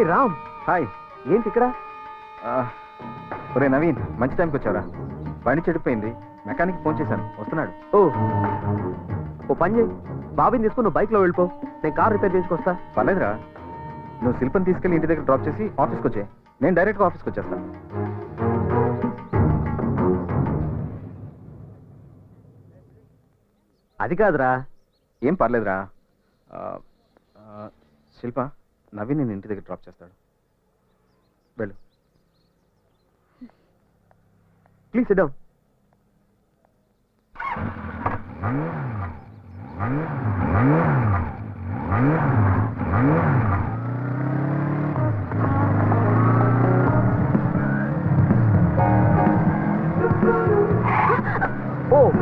రే Ram hi ఏంటి ఇక్కడ ఒరే నవీన్ మంచి టైంకి వచ్చారా బండి చెడిపోయింది మెకానిక్ ఫోన్ చేశాను వస్తున్నాడు ఓ ఓ పని చేయి బాబీని తీసుకుని నువ్వు బైక్లో వెళ్ళిపో నేను కార్ రిపేర్ చేసుకొస్తా పర్లేదురా నువ్వు శిల్పం తీసుకెళ్ళి ఇంటి దగ్గర డ్రాప్ చేసి ఆఫీస్కి వచ్చే నేను డైరెక్ట్గా ఆఫీస్కి వచ్చేస్తా అది కాదురా ఏం పర్లేదురా శిల్ప నవీన్ నేను ఇంటి దగ్గర డ్రాప్ చేస్తాడు వెళ్ళు ప్లీజ్ సిడౌన్ ఓ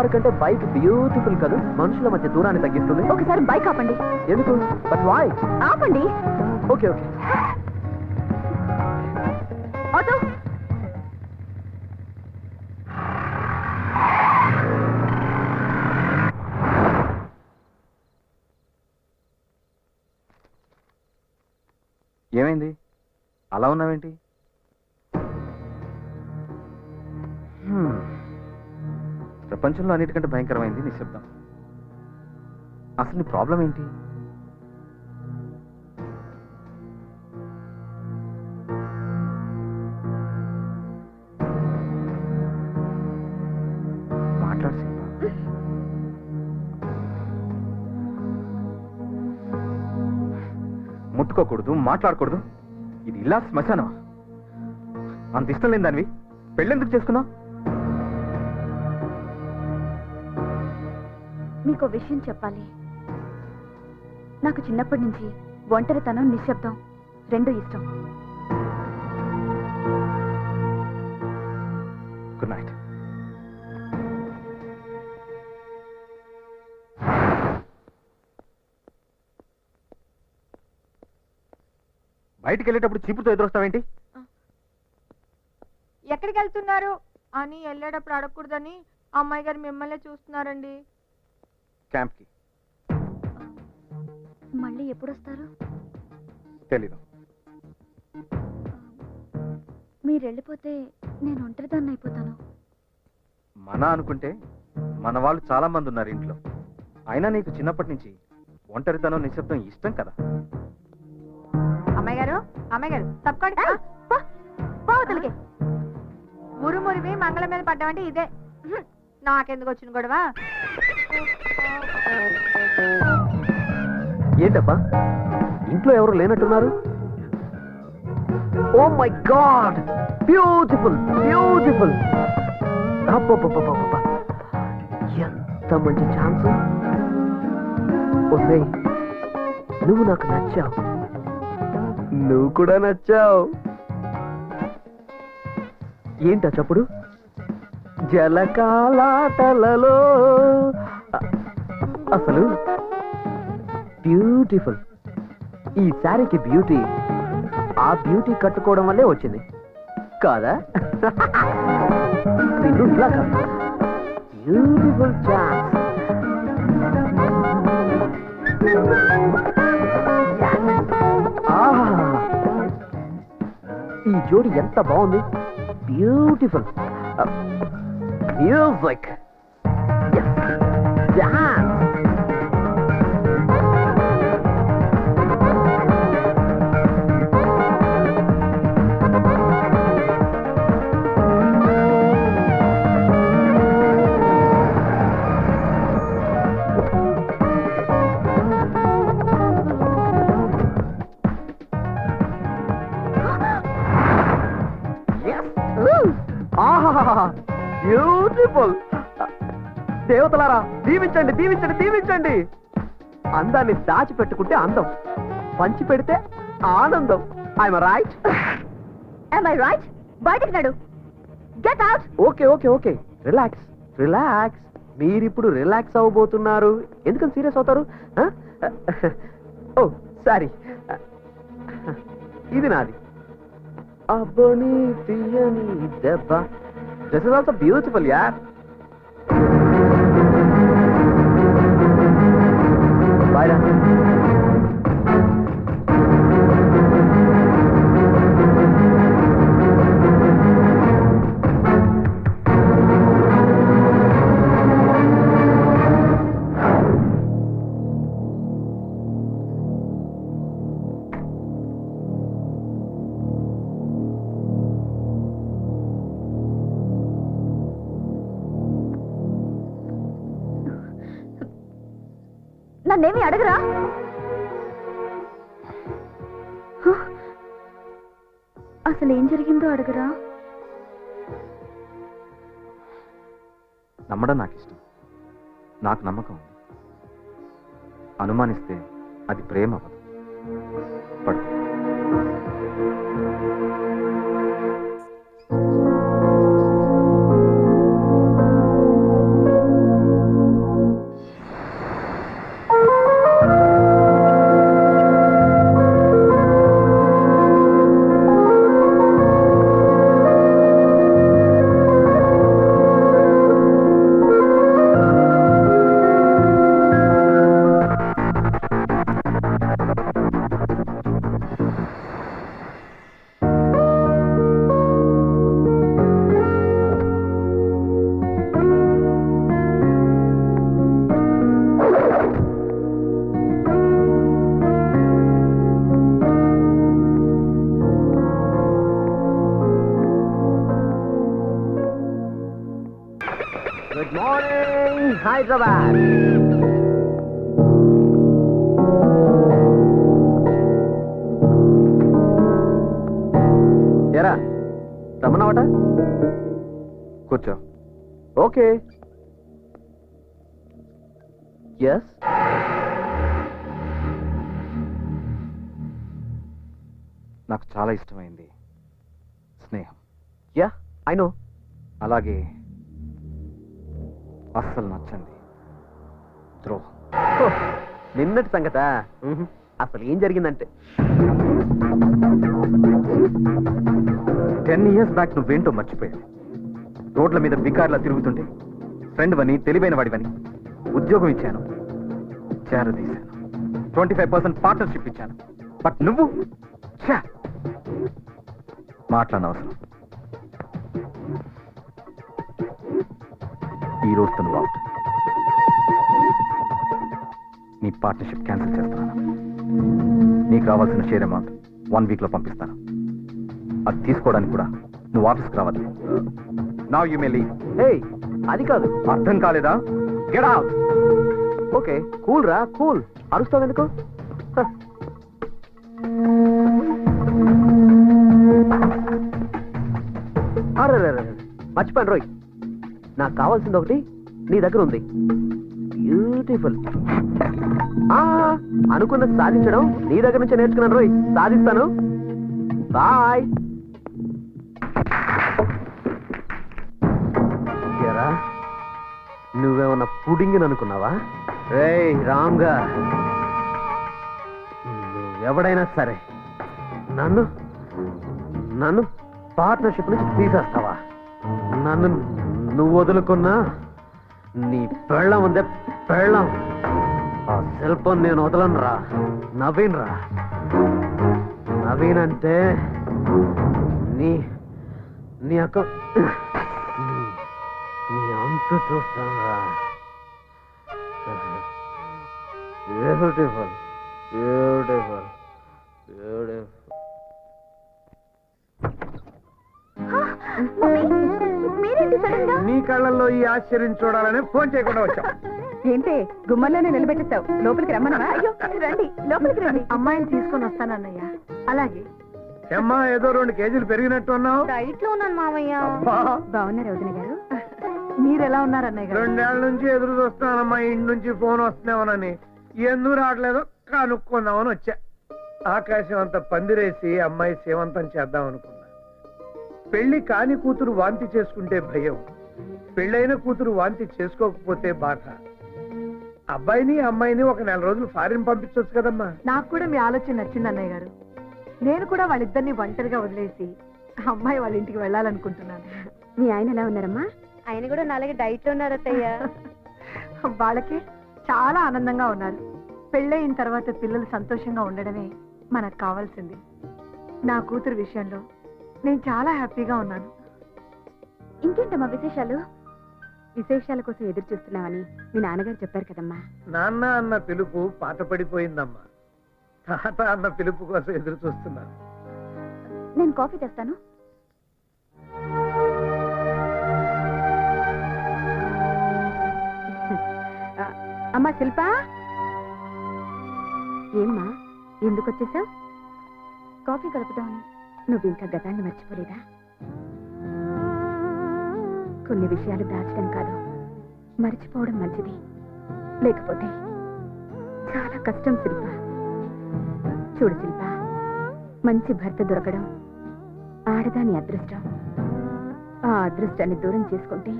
కార్ కంటే బైక్ బ్యూటిఫుల్ కదా మనుషుల మధ్య దూరాన్ని తగ్గిస్తుంది ఒకసారి బైక్ ఆపండి ఎందుకు బట్ వాయ్ ఆపండి ఓకే ఓకే ఆటో ఏమైంది అలా ఉన్నావేంటి ప్రపంచంలో అన్నిటికంటే భయంకరమైంది నిశ్శబ్దం అసలు నీ ప్రాబ్లం ఏంటి ముట్టుకోకూడదు మాట్లాడకూడదు ఇది ఇలా శ్మశానం అంత ఇష్టం లేని దానివి పెళ్ళెందుకు చేసుకున్నావు నీకు విషయం చెప్పాలి నాకు చిన్నప్పటి నుంచి ఒంటరితనం నిశ్శబ్దం రెండు ఇష్టం గుడ్ నైట్ బయటికి వెళ్ళేటప్పుడు చీపుతో ఎదురొస్తావేంటి ఎక్కడికి వెళ్తున్నారు అని వెళ్ళేటప్పుడు అడగకూడదని అమ్మాయి గారు మిమ్మల్ని చూస్తున్నారండి క్యాంప్కి మళ్ళీ ఎప్పుడు వస్తారు తెలీదు మీరు వెళ్ళిపోతే నేను ఒంటరిదాన్ని అయిపోతాను మన అనుకుంటే మన వాళ్ళు చాలా మంది ఉన్నారు ఇంట్లో అయినా నీకు చిన్నప్పటి నుంచి ఒంటరితనం నిశ్శబ్దం ఇష్టం కదా అమ్మగారు అమ్మగారు తప్పకుండా గారు తప్పకోండి మంగళం మీద పడ్డామంటే ఇదే నాకెందుకు వచ్చిన గొడవ ఏంటబ్బా ఇంట్లో ఎవరు లేనట్టున్నారు oh my god beautiful beautiful ఎంత మంచి ఛాన్స్ ఒసేయ్ నువ్వు నాకు నచ్చావు నువ్వు కూడా నచ్చావు ఏంటా చప్పుడు జలకాలాటలలో అసలు బ్యూటిఫుల్ ఈ శారీకి బ్యూటీ ఆ బ్యూటీ కట్టుకోవడం వల్లే వచ్చింది కాదా బ్యూటిఫుల్ ఛాన్స్ ఈ జోడి ఎంత బాగుంది బ్యూటిఫుల్ music. Yes. బ్యూటిఫుల్ దేవతలారా దీవించండి దీవించండి దీవించండి అందాన్ని దాచిపెట్టుకుంటే అందం పంచి పెడితే ఆనందం I'm right I'm I right బయటికి నడు get out okay okay okay relax relax మీరిప్పుడు రిలాక్స్ అవ్వబోతున్నారు ఎందుకని సీరియస్ అవుతారు ఓ సారీ oh, ఇది నాది నీ తీయని దెబ్బ This is also beautiful, yeah. నన్నేమి అడగరా అసలు ఏం జరిగిందో అడగరా నమ్మడం నాకు ఇష్టం నాకు నమ్మకం ఉంది అనుమానిస్తే అది ప్రేమ పడు ఎరా రమ్మన్నావట కూర్చో ఓకే ఎస్ నాకు చాలా ఇష్టమైంది స్నేహం యా ఐ అలాగే అస్సలు నచ్చండి ద్రోహం నిన్నటి సంగత అసలు ఏం జరిగిందంటే టెన్ ఇయర్స్ బ్యాక్ నువ్వేంటో మర్చిపోయావు రోడ్ల మీద బికార్లా తిరుగుతుంటే ఫ్రెండ్వని తెలివైన వాడివని ఉద్యోగం ఇచ్చాను తీశాను ట్వంటీ ఫైవ్ పర్సెంట్ పార్ట్నర్షిప్ ఇచ్చాను బట్ నువ్వు మాట్లాడనవసరం ఈ రోజు నువ్వు అవుట్ నీ పార్ట్నర్షిప్ క్యాన్సిల్ చేస్తున్నాను నీకు రావాల్సిన షేర్ అమౌంట్ వన్ వీక్లో పంపిస్తాను అది తీసుకోవడానికి కూడా నువ్వు ఆఫీస్కి రావాలి నా యూ మే లీవ్ అది కాదు అర్థం కాలేదా గెట్ ఓకే కూల్ రా కూల్ అరుస్తావు ఎందుకు హ. మర్చిపోయాను రోయ్ నాకు కావాల్సింది ఒకటి నీ దగ్గర ఉంది బ్యూటిఫుల్ అనుకున్న సాధించడం నీ దగ్గర నుంచి నేర్చుకున్నాను రోయ్ సాధిస్తాను బాయ్ నువ్వేమన్నా పుడింగ్ అనుకున్నావా రే గా ఎవడైనా సరే నన్ను నన్ను పార్ట్నర్షిప్ నుంచి తీసేస్తావా నన్ను నువ్వు వదులుకున్నా నీ పెళ్ళం అంటే పెళ్ళం ఆ సెల్ ఫోన్ నేను వదలను రా నవీన్ రా నవీన్ అంటే నీ నీ అక్క నీ అంతు చూస్తానరా బ్యూటిఫుల్ బ్యూటిఫుల్ బ్యూటిఫుల్ నీ కళ్ళల్లో ఈ ఆశ్చర్యం చూడాలని ఫోన్ చేయకుండా వచ్చాం ఏంటే గుమ్మల్లోనే నిలబెట్టిస్తావు లోపలికి రమ్మనా రండి లోపలికి రండి అమ్మాయిని తీసుకొని వస్తానన్నయ్య అలాగే అమ్మా ఏదో రెండు కేజీలు పెరిగినట్టు ఉన్నావు డైట్ ఉన్నాను మామయ్య బాగున్నారు రోజున గారు మీరెలా ఉన్నారు అన్నయ్య గారు రెండేళ్ల నుంచి ఎదురు చూస్తున్నానమ్మా ఇంటి నుంచి ఫోన్ వస్తున్నామనని ఎందుకు రావట్లేదు కనుక్కుందామని వచ్చా ఆకాశం అంత పందిరేసి అమ్మాయి సేవంతం చేద్దాం అనుకున్నా పెళ్లి కాని కూతురు వాంతి చేసుకుంటే భయం పెళ్ళైన కూతురు వాంతి చేసుకోకపోతే బాధ అబ్బాయిని అమ్మాయిని ఒక నెల రోజులు ఫారిన్ పంపించవచ్చు కదమ్మా నాకు కూడా మీ ఆలోచన నచ్చింది అన్నయ్య గారు నేను కూడా వాళ్ళిద్దరిని ఒంటరిగా వదిలేసి అమ్మాయి వాళ్ళ ఇంటికి వెళ్ళాలనుకుంటున్నాను మీ ఆయన ఎలా ఉన్నారమ్మా ఆయన కూడా నాలుగే డైట్ లో ఉన్నారు అత్తయ్య వాళ్ళకి చాలా ఆనందంగా ఉన్నారు పెళ్ళయిన తర్వాత పిల్లలు సంతోషంగా ఉండడమే మనకు కావాల్సింది నా కూతురు విషయంలో నేను చాలా హ్యాపీగా ఉన్నాను ఇంకేంటమ్మా విశేషాలు విశేషాల కోసం ఎదురు చూస్తున్నామని మీ నాన్నగారు చెప్పారు కదమ్మా నాన్న అన్న పిలుపు పాత పడిపోయిందమ్మా తాత అన్న పిలుపు కోసం ఎదురు చూస్తున్నాను నేను కాఫీ తెస్తాను అమ్మా శిల్ప ఏమ్మా ఎందుకు వచ్చేసా కాఫీ కలుపుతామని నువ్వు ఇంకా గతాన్ని మర్చిపోలేదా కొన్ని విషయాలు దాచడం కాదు మర్చిపోవడం మంచిది లేకపోతే చాలా కష్టం శిల్ప చూడు శిల్ప మంచి భర్త దొరకడం ఆడదాని అదృష్టం ఆ అదృష్టాన్ని దూరం చేసుకుంటే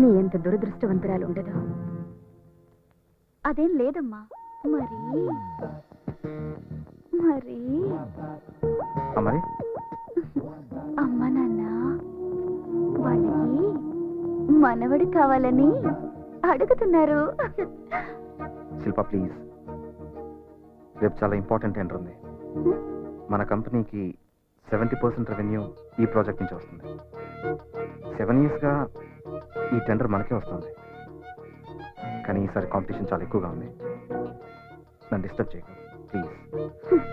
నీ ఎంత దురదృష్టవంతురాలు ఉండదు అదేం లేదమ్మా మరి మరి అమ్మది అమ్మ నాన్న వాళ్ళకి మనవడు కావాలని అడుగుతున్నారు శిల్ప ప్లీజ్ రేపు చాలా ఇంపార్టెంట్ ఎంటర్ ఉంది మన కంపెనీకి సెవెంటీ పర్సెంట్ రెవెన్యూ ఈ ప్రాజెక్ట్ నుంచి వస్తుంది సెవెన్ ఇయర్స్గా ఈ టెండర్ మనకే వస్తుంది కానీ ఈసారి కాంపిటీషన్ చాలా ఎక్కువగా ఉంది నన్ను డిస్టర్బ్ చేయకు please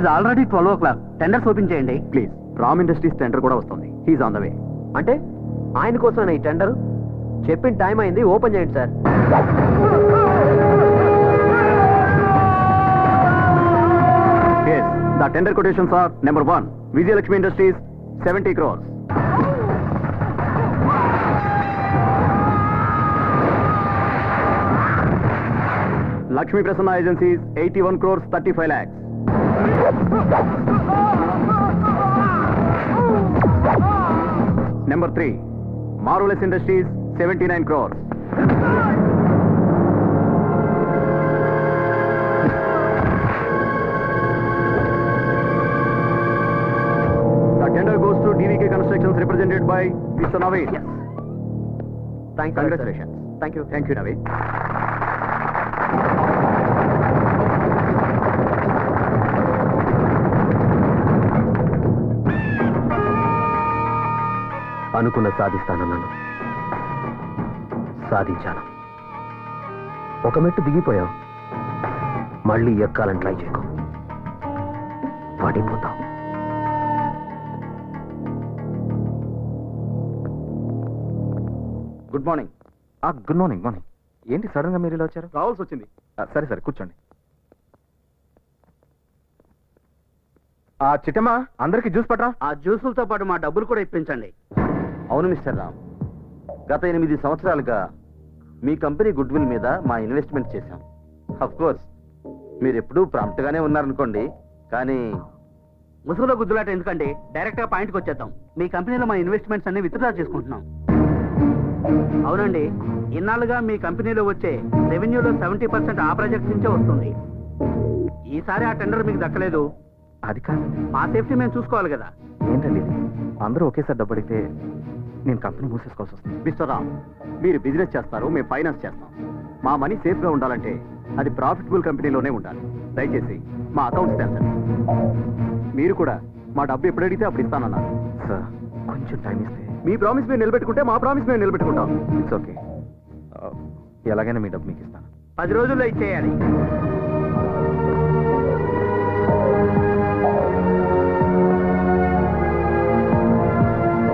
Is already twelve o'clock tenders open చేయండి ప్లీజ్ రామ్ ఇండస్ట్రీస్ టెండర్ కూడా వస్తుంది హీజ్ ఆన్ ద వే అంటే ఆయన కోసమేనా ఈ టెండర్ చెప్పిన టైం అయింది ఓపెన్ చేయండి sir the tender quotation are number one Vijayalakshmi industries seventy crores Lakshmi Prasanna agencies eighty one crores thirty five lakhs Number 3. Marvelous Industries, 79 crores. The tender goes to DVK Constructions represented by Mr. Naveen. Yes. Thank you. Congratulations. Sir. Thank you. Thank you, Naveen. అనుకున్న సాధిస్తానన్నాను సాధించాను ఒక మెట్టు దిగిపోయావు మళ్ళీ ఎక్కాలని try చేయకు పడిపోతాం good morning good morning morning ఏంటి sudden గా మీరు ఇలా వచ్చారు రావాల్సి వచ్చింది సరే సరే కూర్చోండి ఆ చిటమా అందరికి జ్యూస్ పట్టా ఆ జ్యూసులతో పాటు మా డబ్బులు కూడా ఇప్పించండి అవును మిస్టర్ రామ్ గత ఎనిమిది సంవత్సరాలుగా మీ కంపెనీ గుడ్ విల్ మీద మా ఇన్వెస్ట్మెంట్ చేశాం కోర్స్ మీరు ఎప్పుడూ ప్రాంప్ట్గానే ఉన్నారనుకోండి కానీ ముసుగులో గుద్దులాట ఎందుకండి డైరెక్ట్గా పాయింట్కి వచ్చేద్దాం మీ కంపెనీలో మా ఇన్వెస్ట్మెంట్స్ అన్ని విత్డ్రా చేసుకుంటున్నాం అవునండి ఇన్నాళ్ళుగా మీ కంపెనీలో వచ్చే రెవెన్యూలో సెవెంటీ పర్సెంట్ ఆ ప్రాజెక్ట్స్ నుంచే వస్తుంది ఈసారి ఆ టెండర్ మీకు దక్కలేదు అది కాదు మా సేఫ్టీ మేము చూసుకోవాలి కదా ఏంటండి అందరూ ఒకేసారి డబ్బడితే నేను కంపెనీ మూసేసుకోవాల్సి వస్తుంది మిస్టర్ రామ్ మీరు బిజినెస్ చేస్తారు మేము ఫైనాన్స్ చేస్తాం మా మనీ సేఫ్గా ఉండాలంటే అది ప్రాఫిటబుల్ కంపెనీలోనే ఉండాలి దయచేసి మా అకౌంట్స్ తెరచండి మీరు కూడా మా డబ్బు ఎప్పుడు అడిగితే అప్పుడు ఇస్తానన్నారు సార్ కొంచెం టైం ఇస్తే మీ ప్రామిస్ మేము నిలబెట్టుకుంటే మా ప్రామిస్ మేము నిలబెట్టుకుంటాం ఇట్స్ ఓకే ఎలాగైనా మీ డబ్బు మీకు ఇస్తాను పది రోజుల్లో ఇచ్చేయాలి